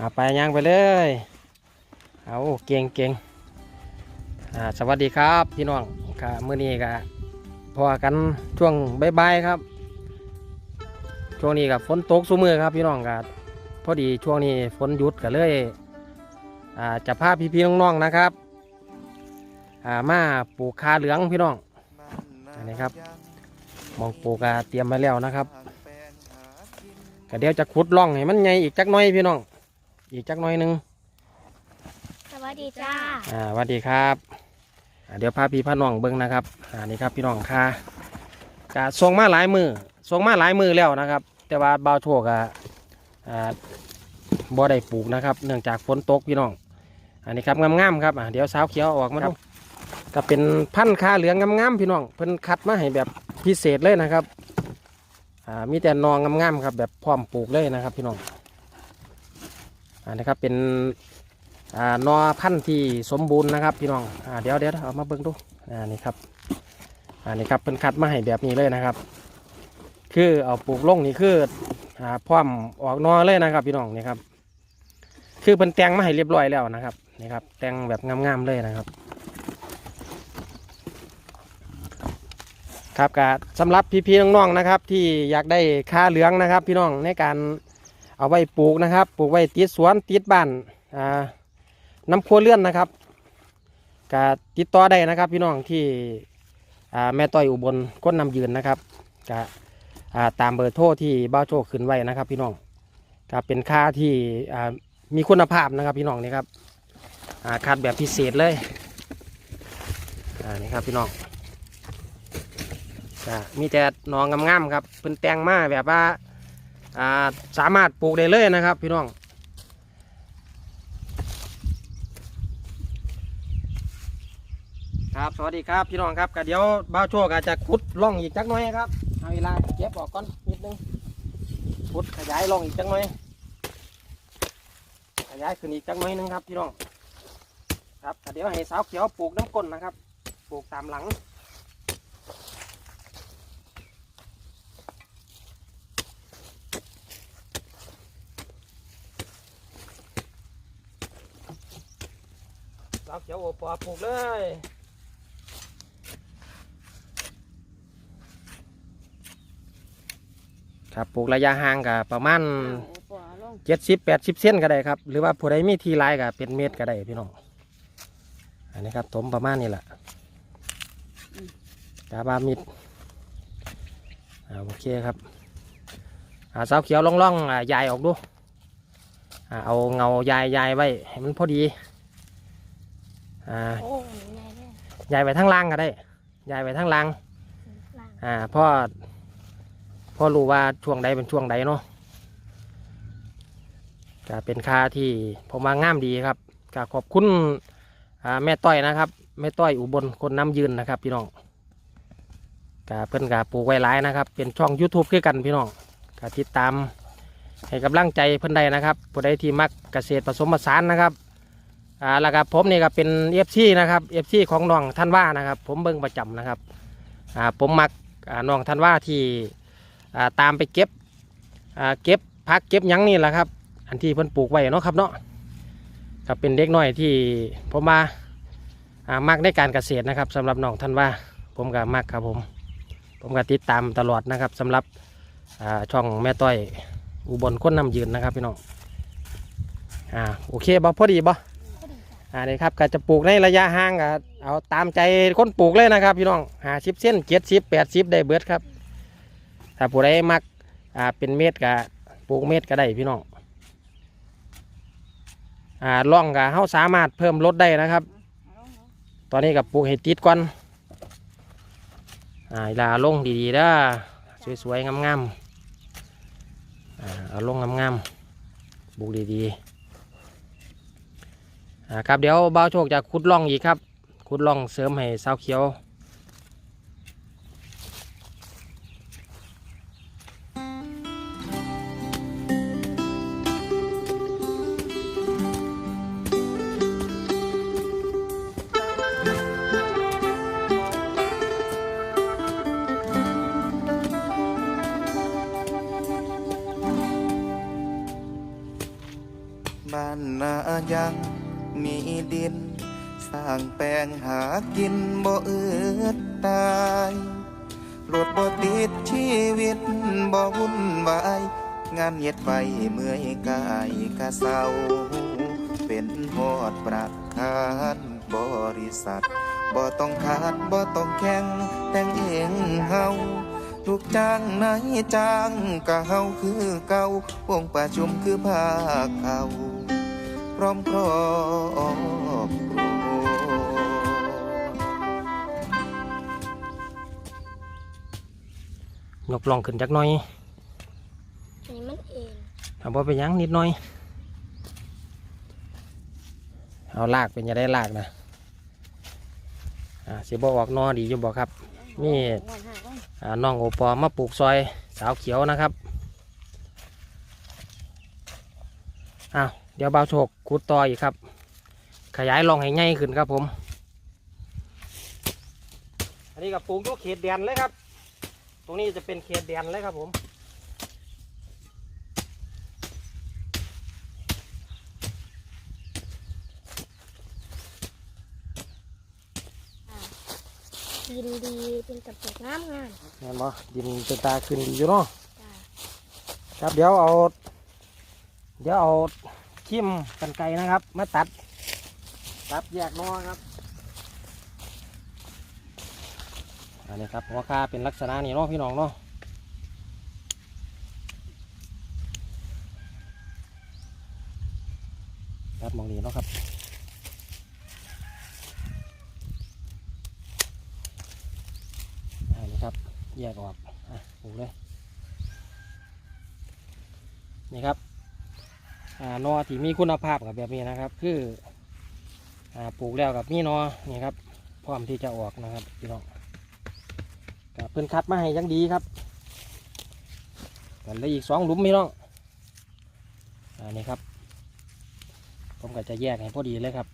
เอาไปย่างไปเลย เอาเก่งเก่งสวัสดีครับพี่น้องค่ะมื้อนี้ก็พอกันช่วงบ่ายๆครับ ช่วงนี้กับฝนตกซุมือครับพี่น้องก็พอดีช่วงนี้ฝนหยุดก็เลยอ่าจะพาพี่ๆน้องๆนะครับอ่ามาปลูกคาเหลืองพี่น้องอันนี้ครับมองปลูกกเตรียมมาแล้วนะครับก็เดี๋ยวจะขุดร่องให้มันใหญ่อีกจักหน้อยพี่น้อง อีกจักหน้อยหนึงสวัสดีจ้า อ่าสวัสดีครับอ่าเดี๋ยวพาพี่พาน้องเบิ้งนะครับอ่านี่ครับพี่น้องค่ะกะส่งมาหลายมือส่งมาหลายมือแล้วนะครับ แต่ว่าบ่าวโชคอะอ่าบ่ได้ปลูกนะครับ เนื่องจากฝนตกพี่น้อง อันนี้ครับงามๆครับอ่าเดี๋ยวสาวเขียวเอาออกมาดูก็เป็นพันธุ์คาเหลืองงามๆพี่น้องเพิ่นคัดมาให้แบบพิเศษเลยนะครับอ่ามีแต่นองงามๆครับแบบพร้อมปลูกเลยนะครับ พี่น้องอั นนี้ครับเป็นนอพันธุ์ที่สมบูรณ์นะครับพี่น้องอเดี๋ยวเดี๋ยวเอามาเบิ่งดูอ่านี่ครับอ่านี่ครับเป็นคัดมาให้แบบนี้เลยนะครับ คือเอาปลูกลงนี่คืออ่าพร้อมออกนอเลยนะครับ พี่น้องนี่ครับ คือเป็นแตงมาให้เรียบร้อยแล้วนะครับนี่ครับแตงแบบงามๆเลยนะครับ ครับกสำหรับพี่ๆน้องๆนะครับ ที่อยากได้ค่าเหลืองนะครับ พี่น้องในการ เอาไว้ปลูกนะครับ ปลูกไว้ติดสวนติดบ้านอ่าน้ำครัวเลื่อนนะครับก็ติดต่อได้นะครับ พี่น้องที่อ่าแม่ต้อยอุบลก้นนำยืนนะครับก็อ่าตามเบอร์โทรที่บ้าโชคขึ้นไว้นะครับ พี่น้องก็เป็นค่าที่อ่ามีคุณภาพนะครับ พี่น้องนี่ครับอ่าคัดแบบพิเศษเลยอ่านี่ครับพี่น้องก็มีแต่หนองงามๆครับเป็นแตงมาแบบว่า สามารถปลูกได้เลยนะครับ พี่น้อง ครับสวัสดีครับพี่น้องครับก็เดี๋ยวบ้าโชคอาจจะขุดล่องอีกจักหน่อยครับเอาเวลาเก็บออกก่อนนิดนึงขุดขยายล่องอีกจักหน่อยขยายขึ้นอีกจักหน่อยนึงครับพี่น้องครับเดี๋ยวให้สาวเขียวปลูกน้ำก้นนะครับ ปลูกตามหลังสาวเขียวโอปอปลูกเลยครับปลูกระยะห่างกับประมาณเจ็ดสิบแปดสิบเซนก็ได้ครับ หรือว่าผู้ใดมีทีลายก็เป็นเมตรก็ได้พี่น้อง อันนี้ครับถมประมาณนี้แหละกาบามิดอ่าโอเคครับอ่าสาวเขียวล่องๆอ่ายายออกดูอ่าเอาเงายายยายไว้ให้มันพอดี อ่าโอ้ยนายแม่ยายไว้ทั้งล่างก็ได้ยายไว้ทั้งล่าง ล่างอ่าพ่อพ่อรู้ว่าช่วงใดเป็นช่วงใดเนาะก็เป็นค่าที่ผมว่างามดีครับก็ขอบคุณอ่าแม่ต้อยนะครับแม่ต้อยอุบลคนน้ำยืนนะครับ พี่น้องก็เพิ่นก็ปลูกไว้หลายนะครับ เป็นช่อง YouTube คือกันพี่น้องก็ติดตามให้กำลังใจเพิ่นใดนะครับผู้ใดที่มักเกษตรผสมผสานนะครับ อ่าแล้วก็ผมนี่ก็เป็นเอฟซีนะครับเอฟซีของน้องท่านว่านะครับ ผมเบิ่งประจำนะครับอ่าผมมักอ่าน้องท่านว่าที่อ่าตามไปเก็บอ่าเก็บพักเก็บยั้งนี่แหละครับ อันที่เพิ่นปลูกไว้เนาะครับเนาะครับเป็นเด็กน้อยที่ผมมาอ่ามักในการเกษตรนะครับสำหรับน้องท่านว่าผมก็มักครับผม ผมก็ติดตามตลอดนะครับสำหรับอ่าช่องแม่ต้อยอุบลค้นนำยืนนะครับพี่น้องอ่าโอเคบ่พอดีบ่ อ่านี่ครับก็จะปลูกในระยะห่างก็เอาตามใจคนปลูกเลยนะครับ พี่น้องหาสิบเส้นเจ็ดสิบแปดสิบได้เบิดครับถ้าผู้ใดมักอ่าเป็นเม็ดก็ปลูกเม็ดก็ได้พี่น้องอ่าล่องก็เขาสามารถเพิ่มลดได้นะครับ ตอนนี้กับปลูกให้ติดก่อนอ่าลาลงดีๆด้อสวยๆงามๆอ่าเอาลงงามๆปลูกดีๆ นะครับเดี๋ยวเบาโชคจะขุดล่องอีกครับขุดล่องเสริมให้สาวเขียวบ้านนายัง ดิน สร้างแปลงหากินบ่เอือดตายรถบ่ติดชีวิตบ่วุ่นวาย งานเฮ็ดไปเมื่อยกายกะเศร้า เป็นหอดประธานบริษัทบ่ต้องขาดบ่ต้องแข่งแต่งเองเฮาลูกจ้างนายจ้างกะเฮาคือเก่าวงประชุมคือภาคเขาพร้อมครอบ ยกลองขึ้นจักหน่อยอันนี้มันเองเอาบ่ไปหยังนิดหน่อย เอาลากเป็นจะได้ลากนะอ่าสิบ่ออกนอดีอยู่บ่ครับ นี่อ่าน้องโอปอมาปลูกซอยสาวเขียวนะครับอ้าวเดี๋ยวเบาวโชคขุดต่ออีกครับ ขยายลองให้ง่ายขึ้นครับผม อันนี้กับปลูกทุกเขตแดนเลยครับต รงนี้จะเป็นเขตแดนเลยครับผม ดินดีเป็นกับแจกน้ำงามเห็นบ่ดินเป็นตาขึ้นดีอยู่เนาะจ้าครับเดี๋ยวเอา เดี๋ยวเอาทิมกันไกรนะครับ มาตัด ตัดแยกนอครับ อันนี้ครับหัวคาเป็นลักษณะนี้เนาะพี่น้องเนาะตัดหมองนี้เนาะครับอันนี้ครับแยกออกอะปลูกเลยนี่ครับอ่านอที่มีคุณภาพกับแบบนี้นะครับ คืออ่าปลูกแล้วกับมีนอนี่ครับพร้อมที่จะออกนะครับพี่น้อง เพิ่นคัดมาให้อยังดีครับกันเลยอีกสองหลุมพี่น้องอ่านี่ครับ ผมก็จะแยกให้พอดีเลยครับ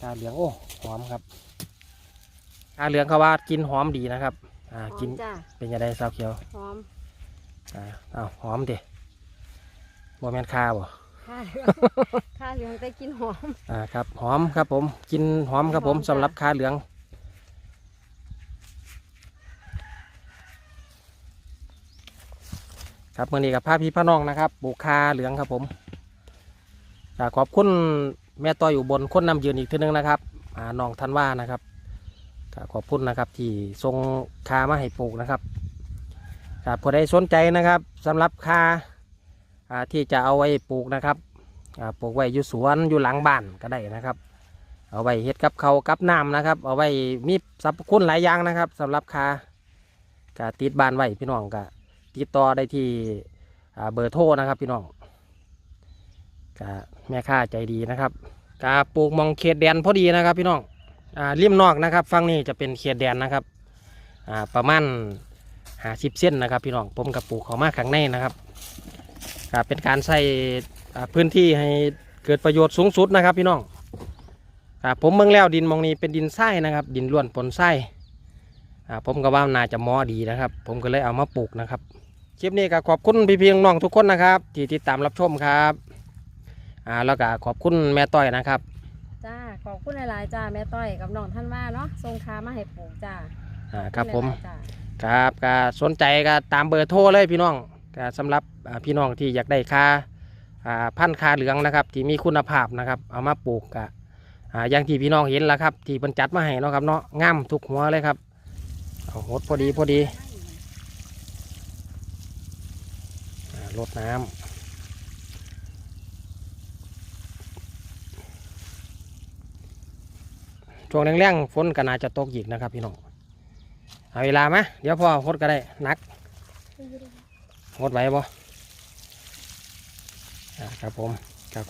กาเหลืองโอ้หอมครับกาเหลืองเขาว่ากินหอมดีนะครับ อ่าหอกินมจ้าเป็นยังไงสาวเขียวหอมอ่าอ้าวหอมดิบ่แม่นคาบ่ ข้าเหลืองข้าเหลืองแต่กินหอมอ่าครับหอมครับผมกินหอมครับผมหอมจ้ะสำหรับคาเหลืองครับมื่อนี้กับพาพี่พาน้องนะครับปลูกคาเหลืองครับผมก็ขอบคุณแม่ต้อยอยู่บนคนนำยืนอีกทีนึงนะครับอ่าน้องทันว่านะครับก็ขอบคุณนะครับที่ส่งคามาให้ปลูกนะครับครับผู้ใดสนใจนะครับสำหรับคาอ่า ที่จะเอาไว้ปลูกนะครับปลูกไว้อยู่สวนอยู่หลังบ้านก็ได้นะครับ เอาไว้เฮ็ดกับเขากับน้ำนะครับ เอาไว้มีสรรพคุณหลายอย่างนะครับสำหรับคากะติดบ้านไว้พี่น้องกะติดต่อได้ที่เบอร์โทรนะครับพี่น้องกะแม่ค้าใจดีนะครับกะปลูกมองเขตแดนพอดีนะครับพี่น้องอ่าริมนอกนะครับฝั่งนี้จะเป็นเขตแดนนะครับอ่าประมาณหาสิบเส้นนะครับพี่น้องผมกับปลูกเขามาข้างในนะครับ กะเป็นการใส่อ่าพื้นที่ให้เกิดประโยชน์สูงสุดนะครับพี่น้องกะผมเมืองแล้วดินหมองนี้เป็นดินทรายนะครับ ดินล้วนปนทรายอ่าผมก็ว่าน่าจะเหมอดีนะครับ ผมก็เลยเอามาปลูกนะครับคลิปนี้ก็ขอบคุณพี่พีน้องๆทุกคนนะครับ ที่ติดตามรับชมครับอ่าแล้วก็ขอบคุณแม่ต้อยนะครับจ้าขอบคุณหลายๆจ้าแม่ต้อยกับน้องท่านว่าเนาะส่งค้ามาให้ปลูกจ้าอ่าครับผมขอณหลายๆจ้าครับก็สนใจก็ตามเบอร์โทรเลยพี่น้องก็ สำหรับพี่น้องที่อยากได้ค่าอ่าพันธุ์คาเหลืองนะครับ ที่มีคุณภาพนะครับ เอามาปลูกก็อ่าอย่างที่พี่น้องเห็นแล้วครับ ที่เพิ่นจัดมาให้เนาะครับเนาะงามทุกหัวเลยครับเอาหดพอดีพอดีอ่ารดน้ำช่วงแรงๆฝนก็น่าจะตกอีกนะครับพี่น้อง เอาเวลาไหมเดี๋ยวพอหดก็ได้นัก หดไหวบ่ครับผม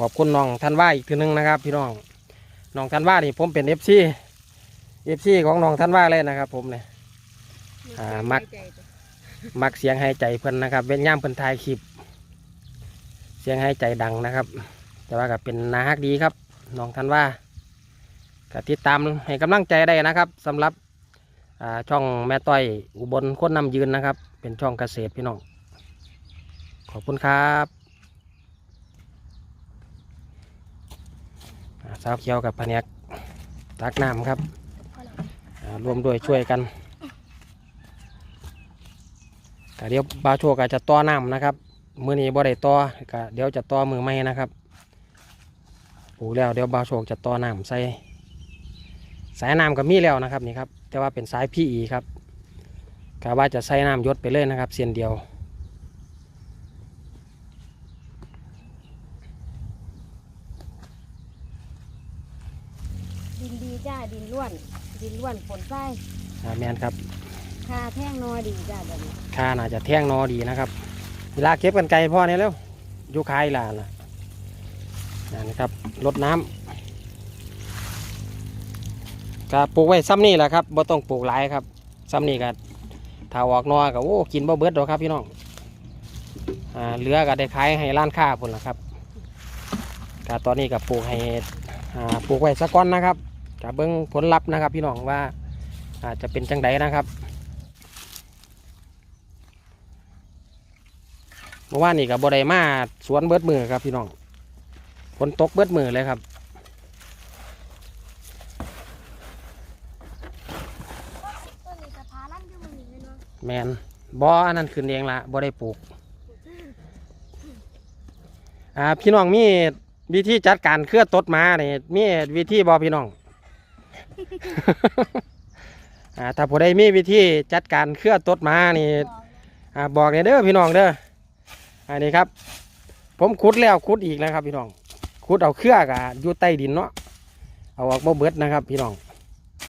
ขอบคุณน้องท่านว่าอีกทีหนึงนะครับ พี่น้องน้องท่านว่านี่ผมเป็นเอฟซีเอฟซีของน้องท่านว่าเลยนะครับ ผมเนี่ยมักมักเสียงหายใจเพิ่นนะครับ เว้นย่ามเพิ่นถ่ายคลิป เสียงหายใจดังนะครับ แต่ว่าก็เป็นนาฮักดีครับน้องท่านว่าก็ติดตามให้กำลังใจได้นะครับสำหรับช่องแม่ต้อยอุบลโคนนำยืนนะครับ เป็นช่องเกษตรพี่น้อง ขอบคุณครับอ่าสาวเขียวกับพเนียกตักน้ำครับรวมด้วยช่วยกันก็เดี๋ยวบาวโชกจะต่อน้ำนะครับมือนี้บ่ได้ต่อก็เดี๋ยวจะต่อมือไม่นะครับปลูกแล้วเดี๋ยวบาวโชกจะต่อน้ำใส่สายน้ำก็มีแล้วนะครับนี่ครับแต่ว่าเป็นสายพีอีครับกะว่าจะใส่น้ำยศไปเลยนะครับเส้นเดียว ดินดีจ้าดินล้วน ดินล้วนฝนใต้อ่าแมนครับคาแท่งนอดีจ้าแบบนี้ค่าน่าจะแท่งนอดีนะครับเวลาเก็บกันไกลพ่อเนี่ยเร็วอยุคายลาล่ะนี่ครับลดน้ำก็ปลูกไว้ซ้ำนี่แหละครับบ่ต้องปลูกหลายครับซ้ำนี่ก็ถ้าออกนอก็โอ้กินบ่เบิดดอกครับพี่น้องอ่าเหลือก็ได้ขายให้ร้านค้าพุ่นละครับก็ตอนนี้ก็ปลูกให้อ่าปลูกไว้สักก้อนนะครับ ก็เบิ่งผลลัพธ์นะครับ พี่น้องว่าอาจจะเป็นจังไดนะครับเมื่อวานนี่กับบไดมาสวนเบิดมือครับพี่น้องฝนตกเบิดมือเลยครับต้นนี้สะพาลั่นอยู่มันเลยเนาะแมนบออันนั้นขึ้นเองละบอได้ปลูกอ่าพี่น้องมีวิธีจัดการเครือตดมาเนี่ยมีวิธีบอพี่น้อง อ่าถ้าผู้ใดมีวิธีจัดการเครือตดมานี่บอกอ่าบอกเนี่ยเด้อพี่น้องเด้ออันนี้ครับ ผมขุดแล้วขุดอีกแล้วครับพี่น้องขุดเอาเครือกะอยู่ใต้ดินเนาะเอาออกบ่เบิดนะครับ พี่น้อง